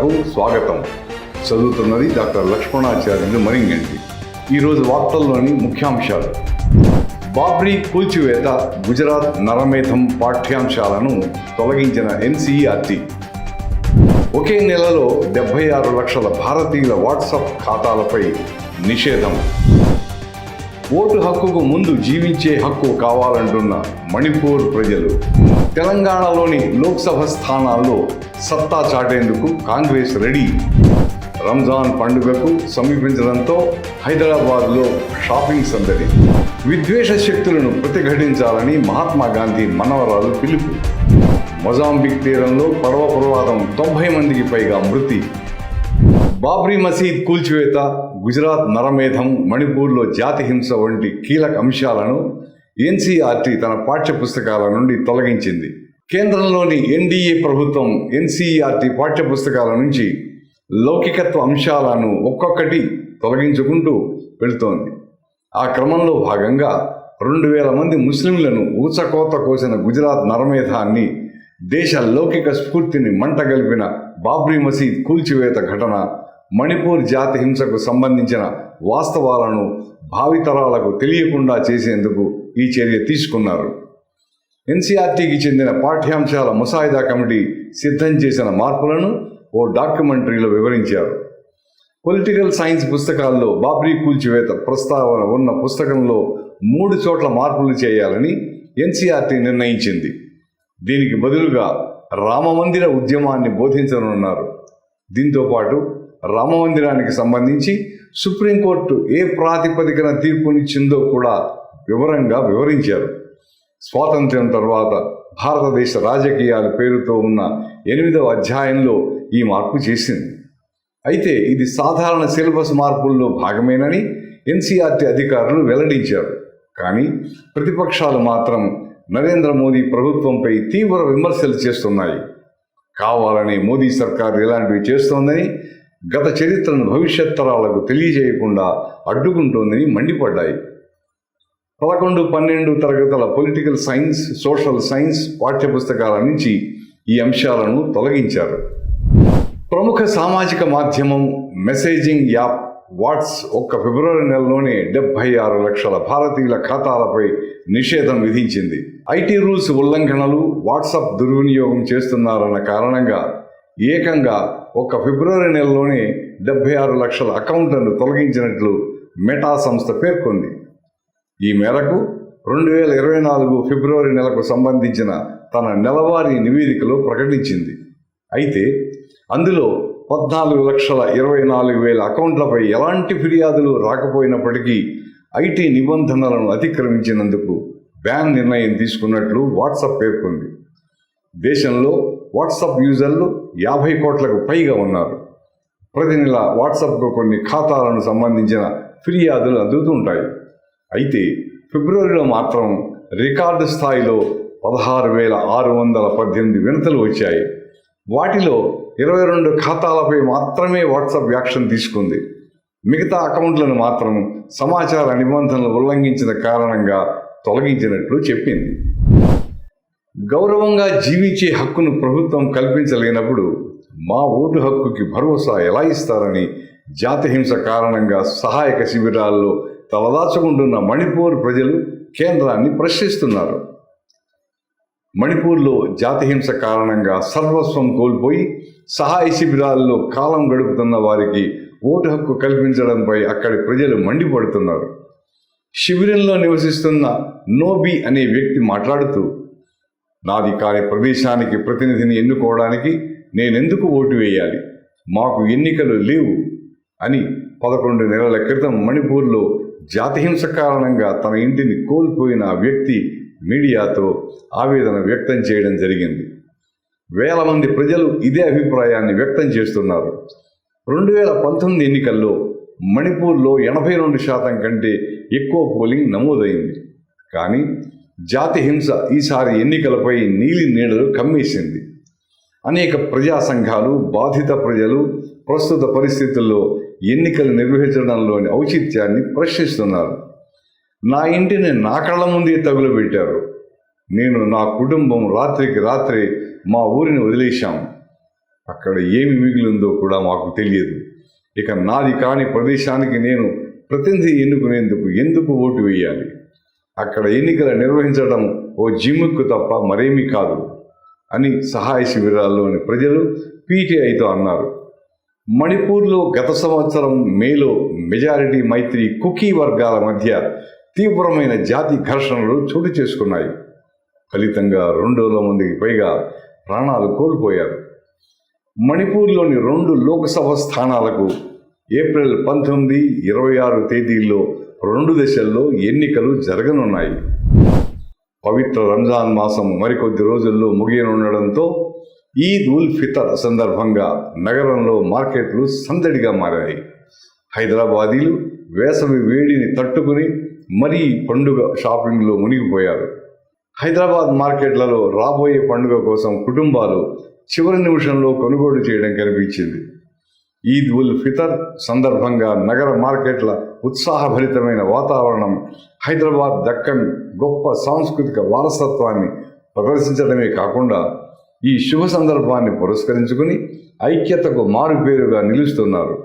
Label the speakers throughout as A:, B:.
A: వార్తలకు స్వాగతం. చదువుతున్నది డాక్టర్ లక్ష్మణాచార్యులు మరింగంటి. ఈరోజు వార్తల్లోని ముఖ్యాంశాలు. బాబ్రీ కూల్చివేత గుజరాత్ నరమేధం పాఠ్యాంశాలను తొలగించిన ఎన్సీఆర్టీ ఒకే నెలలో డెబ్బై ఆరు లక్షల భారతీయుల వాట్సాప్ ఖాతాలపై నిషేధం. ఓటు హక్కుకు ముందు జీవించే హక్కు కావాలంటున్న మణిపూర్ ప్రజలు. తెలంగాణలోని లోక్సభ స్థానాల్లో సత్తా చాటేందుకు కాంగ్రెస్ రెడీ. రంజాన్ పండుగకు సమీపించడంతో హైదరాబాద్లో షాపింగ్ సందడి. విద్వేష శక్తులను ప్రతిఘటించాలని మహాత్మా గాంధీ మనవరాలు పిలుపు. మొజాంబిక్ తీరంలో పడవ ప్రమాదం తొంభై మందికి పైగా మృతి. బాబ్రీ మసీద్ కూల్చివేత గుజరాత్ నరమేధం మణిపూర్లో జాతి హింస వంటి కీలక అంశాలను ఎన్సీఆర్టీ తన పాఠ్య పుస్తకాల నుండి తొలగించింది. కేంద్రంలోని ఎన్డీఏ ప్రభుత్వం ఎన్సీఆర్టీ పాఠ్య పుస్తకాల నుంచి లౌకికత్వ అంశాలను ఒక్కొక్కటి తొలగించుకుంటూ వెళుతోంది. ఆ క్రమంలో భాగంగా రెండు వేల మంది ముస్లింలను ఊచకోత కోసిన గుజరాత్ నరమేధాన్ని దేశ లౌకిక స్ఫూర్తిని మంటగలిపిన బాబ్రీ మసీద్ కూల్చివేత ఘటన మణిపూర్ జాతి హింసకు సంబంధించిన వాస్తవాలను భావితరాలకు తెలియకుండా చేసేందుకు ఈ చర్య తీసుకున్నారు. ఎన్సీఆర్టీకి చెందిన పాఠ్యాంశాల ముసాయిదా కమిటీ సిద్ధం చేసిన మార్పులను ఓ డాక్యుమెంటరీలో వివరించారు. పొలిటికల్ సైన్స్ పుస్తకాల్లో బాబ్రీ కూల్చివేత ప్రస్తావన ఉన్న పుస్తకంలో మూడు చోట్ల మార్పులు చేయాలని ఎన్సీఆర్టీ నిర్ణయించింది. దీనికి బదులుగా రామమందిర ఉద్యమాన్ని బోధించనున్నారు. దీంతో పాటు రామమందిరానికి సంబంధించి సుప్రీంకోర్టు ఏ ప్రాతిపదికన తీర్పునిచ్చిందో కూడా వివరంగా వివరించారు. స్వాతంత్ర్యం తర్వాత భారతదేశ రాజకీయాల పేరుతో ఉన్న ఎనిమిదవ అధ్యాయంలో ఈ మార్పు చేసింది. అయితే ఇది సాధారణ సిలబస్ మార్పుల్లో భాగమేనని ఎన్సీఆర్టీ అధికారులు వెల్లడించారు. కానీ ప్రతిపక్షాలు మాత్రం నరేంద్ర మోదీ ప్రభుత్వంపై తీవ్ర విమర్శలు చేస్తున్నాయి. కావాలని మోదీ సర్కార్ ఇలాంటివి చేస్తోందని గత చరిత్రను భవిష్యత్ తరాలకు తెలియజేయకుండా అడ్డుకుంటోందని మండిపడ్డాయి. పదకొండు పన్నెండు తరగతుల పొలిటికల్ సైన్స్ సోషల్ సైన్స్ పాఠ్యపుస్తకాల నుంచి ఈ అంశాలను తొలగించారు. ప్రముఖ సామాజిక మాధ్యమం మెసేజింగ్ యాప్ వాట్స్ ఒక్క ఫిబ్రవరి నెలలోనే డెబ్బై ఆరు లక్షల భారతీయుల ఖాతాలపై నిషేధం విధించింది. ఐటీ రూల్స్ ఉల్లంఘనలు వాట్సాప్ దుర్వినియోగం చేస్తున్నారన్న కారణంగా ఏకంగా ఒక్క ఫిబ్రవరి నెలలోనే డెబ్బై ఆరు లక్షల అకౌంట్లను తొలగించినట్లు మెటా సంస్థ పేర్కొంది. ఈ మేరకు రెండు వేల ఇరవై నాలుగు ఫిబ్రవరి నెలకు సంబంధించిన తన నెలవారీ నివేదికలో ప్రకటించింది. అయితే అందులో పద్నాలుగు లక్షల ఇరవై నాలుగు వేల అకౌంట్లపై ఎలాంటి ఫిర్యాదులు రాకపోయినప్పటికీ ఐటీ నిబంధనలను అతిక్రమించినందుకు బ్యాన్ నిర్ణయం తీసుకున్నట్లు వాట్సాప్ పేర్కొంది. దేశంలో వాట్సాప్ యూజర్లు యాభై కోట్లకు పైగా ఉన్నారు. ప్రతి నెల వాట్సాప్కు కొన్ని ఖాతాలను సంబంధించిన ఫిర్యాదులు అందుతుంటాయి. అయితే ఫిబ్రవరిలో మాత్రం రికార్డు స్థాయిలో పదహారు వేల ఆరు వందల పద్దెనిమిది వినతులు వచ్చాయి. వాటిలో ఇరవై రెండు ఖాతాలపై మాత్రమే వాట్సాప్ యాక్షన్ తీసుకుంది. మిగతా అకౌంట్లను మాత్రం సమాచార నిబంధనలు ఉల్లంఘించిన కారణంగా తొలగించినట్లు చెప్పింది. గౌరవంగా జీవించే హక్కును ప్రభుత్వం కల్పించలేనప్పుడు మా ఓటు హక్కుకి భరోసా ఎలా ఇస్తారని జాతిహింస కారణంగా సహాయక శిబిరాల్లో తలదాచుకుంటున్న మణిపూర్ ప్రజలు కేంద్రాన్ని ప్రశ్నిస్తున్నారు. మణిపూర్లో జాతిహింస కారణంగా సర్వస్వం కోల్పోయి సహాయ శిబిరాల్లో కాలం గడుపుతున్న వారికి ఓటు హక్కు కల్పించడంపై అక్కడి ప్రజలు మండిపడుతున్నారు. శిబిరంలో నివసిస్తున్న నోబి అనే వ్యక్తి మాట్లాడుతూ నాది కాని ప్రదేశానికి ప్రతినిధిని ఎన్నుకోవడానికి నేనెందుకు ఓటు వేయాలి? మాకు ఎన్నికలు లేవు అని పదకొండు నెలల క్రితం మణిపూర్లో జాతిహింస కారణంగా తన ఇంటిని కోల్పోయిన వ్యక్తి మీడియాతో ఆవేదన వ్యక్తం చేయడం జరిగింది. వేల మంది ప్రజలు ఇదే అభిప్రాయాన్ని వ్యక్తం చేస్తున్నారు. రెండు వేల పంతొమ్మిది ఎన్నికల్లో మణిపూర్లో ఎనభై రెండు శాతం కంటే ఎక్కువ పోలింగ్ నమోదైంది. కానీ జాతి హింస ఈసారి ఎన్నికలపై నీలి నీడలు కమ్మేసింది. అనేక ప్రజా సంఘాలు బాధిత ప్రజలు ప్రస్తుత పరిస్థితుల్లో ఎన్నికలు నిర్వహించడంలోని ఔచిత్యాన్ని ప్రశ్నిస్తున్నారు. నా ఇంటిని నా కళ్ళ ముందే తగులబెట్టారు. నేను నా కుటుంబం రాత్రికి రాత్రి మా ఊరిని వదిలేశాం అక్కడ ఏమి మిగిలిందో కూడా మాకు తెలియదు. ఇక నాది కాని ప్రదేశానికి నేను ప్రతినిధి ఎన్నుకునేందుకు ఎందుకు ఓటు వేయాలి? అక్కడ ఎన్నికలు నిర్వహించడం ఓ జిమ్ముకు తప్ప మరేమీ కాదు అని సహాయ శిబిరాల్లోని ప్రజలు పీటీఐతో అన్నారు. మణిపూర్లో గత సంవత్సరం మేలో మెజారిటీ మైత్రి కుకీ వర్గాల మధ్య తీవ్రమైన జాతి ఘర్షణలు చోటు చేసుకున్నాయి. ఫలితంగా రెండు వందల మందికి పైగా ప్రాణాలు కోల్పోయారు. మణిపూర్లోని రెండు లోక్సభ స్థానాలకు ఏప్రిల్ పంతొమ్మిది ఇరవై ఆరు తేదీల్లో రెండు దశల్లో ఎన్నికలు జరగనున్నాయి. పవిత్ర రంజాన్ మాసం మరికొద్ది రోజుల్లో ముగియనుండడంతో ఈద్ ఉల్ ఫితర్ సందర్భంగా నగరంలో మార్కెట్లు సందడిగా మారాయి. హైదరాబాదీలు వేసవి వేడిని తట్టుకుని మరీ పండుగ షాపింగ్లో మునిగిపోయారు. హైదరాబాద్ మార్కెట్లలో రాబోయే పండుగ కోసం కుటుంబాలు చివరి నిమిషంలో కొనుగోలు చేయడం కనిపించింది. ఈద్ ఉల్ ఫితర్ సందర్భంగా నగర మార్కెట్ల ఉత్సాహభరితమైన వాతావరణం హైదరాబాద్ దక్కన్ గొప్ప సాంస్కృతిక వారసత్వాన్ని ప్రదర్శించడమే కాకుండా ఈ శుభ సందర్భాన్ని పురస్కరించుకుని ఐక్యతకు మారుపేరుగా నిలుస్తున్నారు.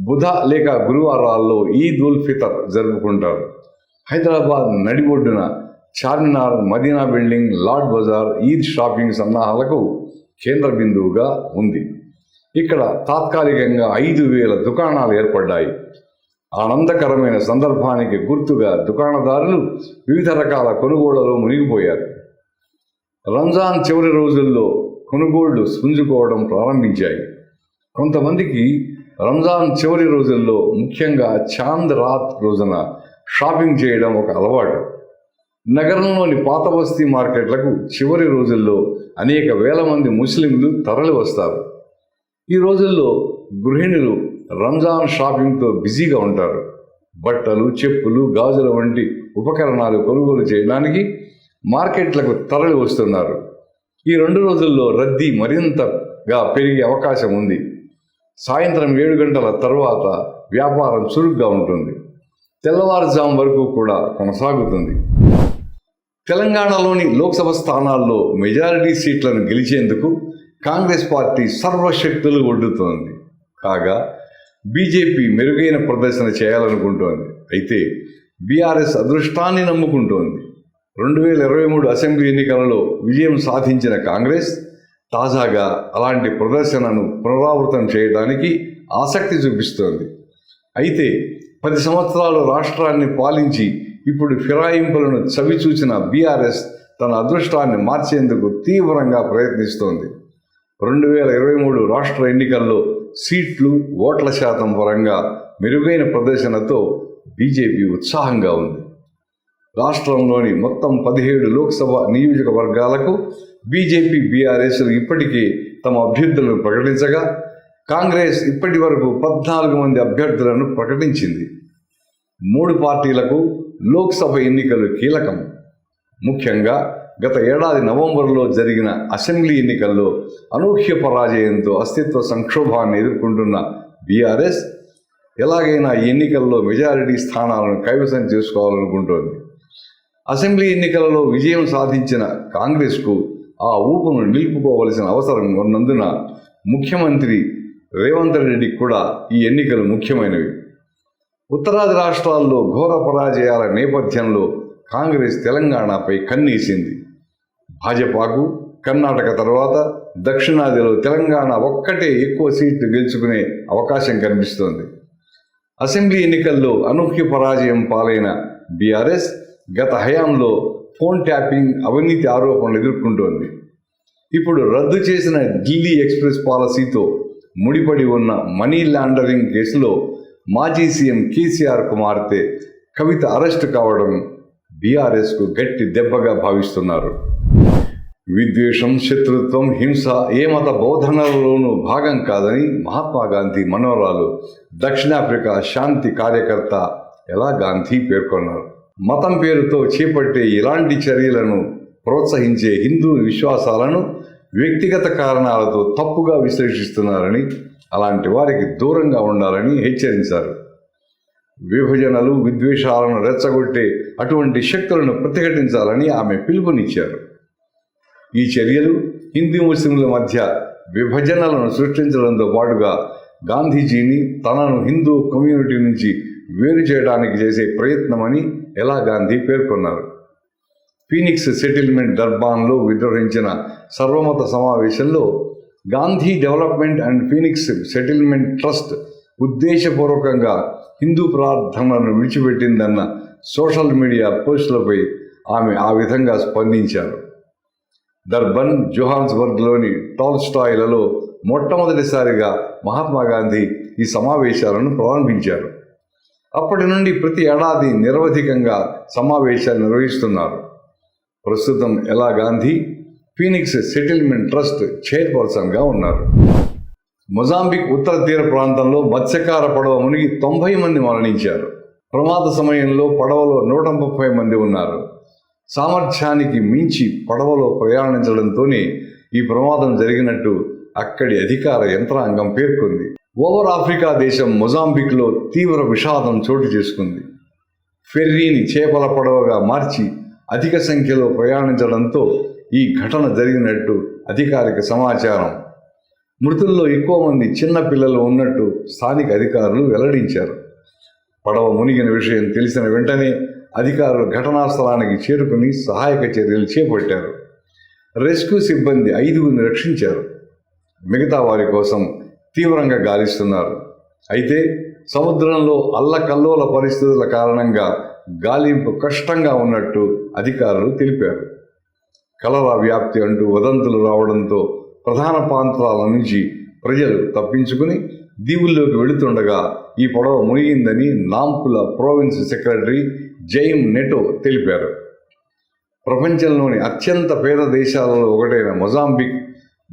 A: బుధ లేక గురువారాల్లో ఈద్ ఉల్ ఫితర్ జరుపుకుంటారు. హైదరాబాద్ నడిబొడ్డున Charminar Madina building lord Bazaar Eid shopping సన్నాహాలకు కేంద్ర బిందువుగా ఉంది. ఇక్కడ తాత్కాలికంగా ఐదు వేల దుకాణాలు ఏర్పడ్డాయి. ఆనందకరమైన సందర్భానికి గుర్తుగా దుకాణదారులు వివిధ రకాల కొనుగోళ్ళలో మునిగిపోయారు. రంజాన్ చివరి రోజుల్లో కొనుగోళ్ళు పుంజుకోవడం ప్రారంభించాయి. కొంతమందికి రంజాన్ చివరి రోజుల్లో ముఖ్యంగా చాంద్ రాత్ రోజున షాపింగ్ చేయడం ఒక అలవాటు. నగరంలోని పాత బస్తీ మార్కెట్లకు చివరి రోజుల్లో అనేక వేల మంది ముస్లింలు తరలి వస్తారు ఈ రోజుల్లో గృహిణులు రంజాన్ షాపింగ్తో బిజీగా ఉంటారు. బట్టలు చెప్పులు గాజుల వంటి ఉపకరణాలు కొనుగోలు చేయడానికి మార్కెట్లకు తరలి వస్తున్నారు. ఈ రెండు రోజుల్లో రద్దీ మరింతగా పెరిగే అవకాశం ఉంది. సాయంత్రం ఏడు గంటల తర్వాత వ్యాపారం చురుగ్గా ఉంటుంది. తెల్లవారుజాము వరకు కూడా కొనసాగుతుంది. తెలంగాణలోని లోక్సభ స్థానాల్లో మెజారిటీ సీట్లను గెలిచేందుకు కాంగ్రెస్ పార్టీ సర్వశక్తులు ఒడ్డుతోంది. కాగా బీజేపీ మెరుగైన ప్రదర్శన చేయాలనుకుంటోంది. అయితే బీఆర్ఎస్ అదృష్టాన్ని నమ్ముకుంటోంది. రెండు వేల ఇరవై మూడు అసెంబ్లీ ఎన్నికలలో విజయం సాధించిన కాంగ్రెస్ తాజాగా అలాంటి ప్రదర్శనను పునరావృతం చేయడానికి ఆసక్తి చూపిస్తోంది. అయితే పది సంవత్సరాలు రాష్ట్రాన్ని పాలించి ఇప్పుడు ఫిరాయింపులను చవిచూసిన బీఆర్ఎస్ తన అదృష్టాన్ని మార్చేందుకు తీవ్రంగా ప్రయత్నిస్తోంది. రెండు వేల ఇరవై మూడు రాష్ట్ర ఎన్నికల్లో సీట్లు ఓట్ల శాతం పరంగా మెరుగైన ప్రదర్శనతో బీజేపీ ఉత్సాహంగా ఉంది. రాష్ట్రంలోని మొత్తం పదిహేడు లోక్సభ నియోజకవర్గాలకు బీజేపీ బీఆర్ఎస్లు ఇప్పటికీ తమ అభ్యర్థులను ప్రకటించగా కాంగ్రెస్ ఇప్పటి వరకు పద్నాలుగు మంది అభ్యర్థులను ప్రకటించింది. మూడు పార్టీలకు లోక్సభ ఎన్నికలు కీలకం. ముఖ్యంగా గత ఏడాది నవంబర్లో జరిగిన అసెంబ్లీ ఎన్నికల్లో అనూహ్య పరాజయంతో అస్తిత్వ సంక్షోభాన్ని ఎదుర్కొంటున్న బీఆర్ఎస్ ఎలాగైనా ఈ ఎన్నికల్లో మెజారిటీ స్థానాలను కైవసం చేసుకోవాలనుకుంటోంది. అసెంబ్లీ ఎన్నికలలో విజయం సాధించిన కాంగ్రెస్కు ఆ ఊపును నిలుపుకోవలసిన అవసరం ఉన్నందున ముఖ్యమంత్రి రేవంత్ రెడ్డికి కూడా ఈ ఎన్నికలు ముఖ్యమైనవి. ఉత్తరాది రాష్ట్రాల్లో ఘోర పరాజయాల నేపథ్యంలో కాంగ్రెస్ తెలంగాణపై కన్నేసింది. భాజపాకు కర్ణాటక తర్వాత దక్షిణాదిలో తెలంగాణ ఒక్కటే ఎక్కువ సీట్లు గెలుచుకునే అవకాశం కనిపిస్తోంది. అసెంబ్లీ ఎన్నికల్లో అనూహ్య పరాజయం పాలైన బీఆర్ఎస్ గత హయాంలో ఫోన్ ట్యాపింగ్ అవినీతి ఆరోపణలు ఎదుర్కొంటోంది. ఇప్పుడు రద్దు చేసిన ఢిల్లీ ఎక్స్ప్రెస్ పాలసీతో ముడిపడి ఉన్న మనీ లాండరింగ్ కేసులో మాజీ సీఎం కేసీఆర్ కుమార్తె కవిత అరెస్టు కావడం బీఆర్ఎస్కు గట్టి దెబ్బగా భావిస్తున్నారు. విద్వేషం శత్రుత్వం హింస ఏ మత బోధనలలోనూ భాగం కాదని మహాత్మా గాంధీ మనవరాలు దక్షిణాఫ్రికా శాంతి కార్యకర్త ఎలా గాంధీ పేర్కొన్నారు. మతం పేరుతో చేపట్టే ఇలాంటి చర్యలను ప్రోత్సహించే హిందూ విశ్వాసాలను వ్యక్తిగత కారణాలతో తప్పుగా విశ్లేషిస్తున్నారని అలాంటి వారికి దూరంగా ఉండాలని హెచ్చరించారు. విభజనలు విద్వేషాలను రెచ్చగొట్టే అటువంటి శక్తులను ప్రతిఘటించాలని ఆమె పిలుపునిచ్చారు. ఈ చర్యలు హిందూ ముస్లింల మధ్య విభజనలను సృష్టించడంతో పాటుగా గాంధీజీని తనను హిందూ కమ్యూనిటీ నుంచి వేరు చేయడానికి చేసే ప్రయత్నమని ఎలా గాంధీ పేర్కొన్నారు. ఫీనిక్స్ సెటిల్మెంట్ దర్బాన్లో నిర్వహించిన సర్వమత సమావేశంలో Gandhi development and Phoenix settlement trust ఉద్దేశపూర్వకంగా హిందూ ప్రార్థనలను విడిచిపెట్టిందన్న సోషల్ మీడియా పోస్టులపై ఆమె ఆ విధంగా స్పందించారు. దర్బన్ జోహాన్స్బర్గ్లోని టాల్స్టాయ్లలో మొట్టమొదటిసారిగా మహాత్మా గాంధీ ఈ సమావేశాలను ప్రారంభించారు. అప్పటి నుండి ప్రతి ఏడాది నిరవధికంగా సమావేశాలు నిర్వహిస్తున్నారు. ప్రస్తుతం ఎలా గాంధీ ఫీనిక్స్ సెటిల్మెంట్ ట్రస్ట్ చైర్పర్సన్గా ఉన్నారు. మొజాంబిక్ ఉత్తర తీర ప్రాంతంలో మత్స్యకార పడవ మునిగి తొంభై మంది మరణించారు. ప్రమాద సమయంలో పడవలో నూట ముప్పై మంది ఉన్నారు. సామర్థ్యానికి మించి పడవలో ప్రయాణించడంతోనే ఈ ప్రమాదం జరిగినట్టు అక్కడి అధికార యంత్రాంగం పేర్కొంది. ఓవర్ ఆఫ్రికా దేశం మొజాంబిక్లో తీవ్ర విషాదం చోటు చేసుకుంది. ఫెర్రీని చేపల పడవగా మార్చి అధిక సంఖ్యలో ప్రయాణించడంతో ఈ ఘటన జరిగినట్టు అధికారిక సమాచారం. మృతుల్లో ఎక్కువ మంది చిన్న పిల్లలు ఉన్నట్టు స్థానిక అధికారులు వెల్లడించారు. పడవ మునిగిన విషయం తెలిసిన వెంటనే అధికారులు ఘటనా స్థలానికి చేరుకుని సహాయక చర్యలు చేపట్టారు. రెస్క్యూ సిబ్బంది ఐదుగురిని రక్షించారు. మిగతా వారి కోసం తీవ్రంగా గాలిస్తున్నారు. అయితే సముద్రంలో అల్లకల్లోల పరిస్థితుల కారణంగా గాలింపు కష్టంగా ఉన్నట్టు అధికారులు తెలిపారు. కలరా వ్యాప్తి అంటూ వదంతులు రావడంతో ప్రధాన ప్రాంతాల నుంచి ప్రజలు తప్పించుకుని దీవుల్లోకి వెళుతుండగా ఈ పొడవ మునిగిందని నాంపుల ప్రోవిన్స్ సెక్రటరీ జైమ్ నెటో తెలిపారు. ప్రపంచంలోని అత్యంత పేద దేశాలలో ఒకటైన మొజాంబిక్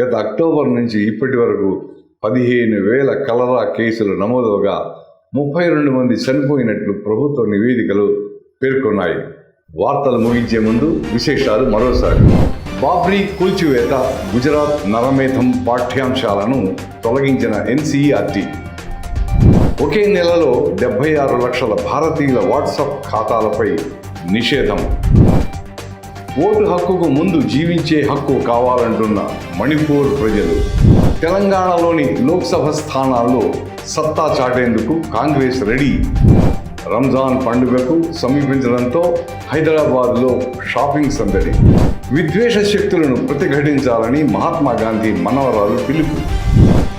A: గత అక్టోబర్ నుంచి ఇప్పటి వరకు పదిహేను వేల కలరా కేసులు నమోదవగా ముప్పై రెండు మంది చనిపోయినట్లు ప్రభుత్వ నివేదికలు పేర్కొన్నాయి. వార్తలు ముగించే ముందు విశేషాలు మరోసారి. బాబ్రీ కూల్చివేత గుజరాత్ నరమేధం పాఠ్యాంశాలను తొలగించిన ఎన్సీఈఆర్టీ ఒకే నెలలో డెబ్బై ఆరు లక్షల భారతీయుల వాట్సాప్ ఖాతాలపై నిషేధం. ఓటు హక్కుకు ముందు జీవించే హక్కు కావాలంటున్న మణిపూర్ ప్రజలు. తెలంగాణలోని లోక్సభ స్థానాల్లో సత్తా చాటేందుకు కాంగ్రెస్ రెడీ. రంజాన్ పండుగకు సమీపించడంతో హైదరాబాద్లో షాపింగ్ సందడి. విద్వేష శక్తులను ప్రతిఘటించాలని మహాత్మా గాంధీ మనవరాలు పిలుపు.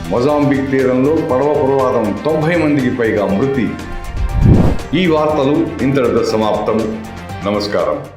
A: మొజాంబిక్ తీరంలో పడవ ప్రమాదం తొంభై మందికి పైగా మృతి. ఈ వార్తలు ఇంతటితో సమాప్తం నమస్కారం.